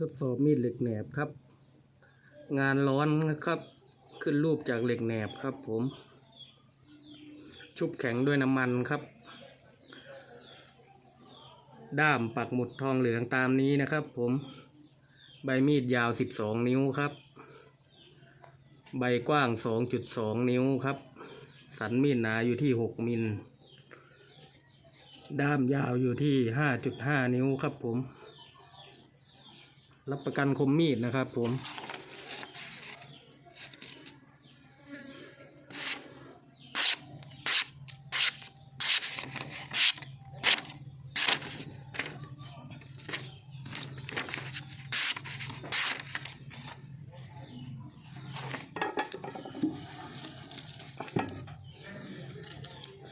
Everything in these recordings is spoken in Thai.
ทดสอบมีดเหล็กแหนบครับ งานร้อนนะครับ ขึ้นรูปจากเหล็กแหนบครับผม ชุบแข็งด้วยน้ำมันครับ ด้ามปักหมุดทองเหลืองตามนี้นะครับ ผม ใบมีดยาว 12 นิ้วครับ ใบกว้าง 2.2 นิ้วครับ สันมีดหนาอยู่ที่ 6 มิล ด้ามยาวอยู่ที่ 5.5 นิ้วครับผม รับประกันคมมีดนะครับผม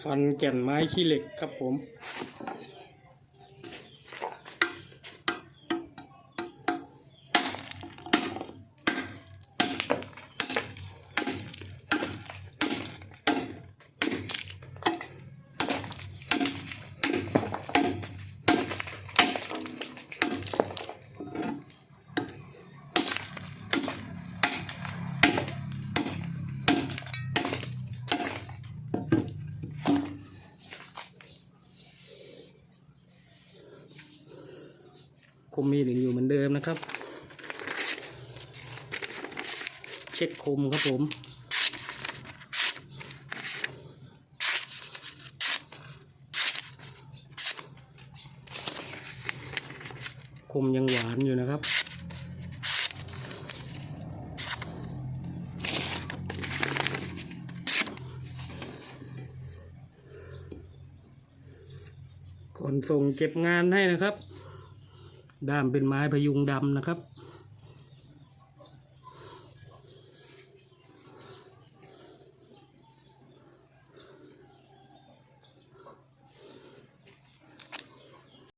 ฟันแก่นไม้ขี้เหล็กครับผม คมมีดยังอยู่เหมือนเดิมนะครับ เช็คคมครับผมคมยังหวานอยู่นะครับก่อนส่งเก็บงานให้นะครับ ด้ามเป็นไม้พยุงดำนะครับ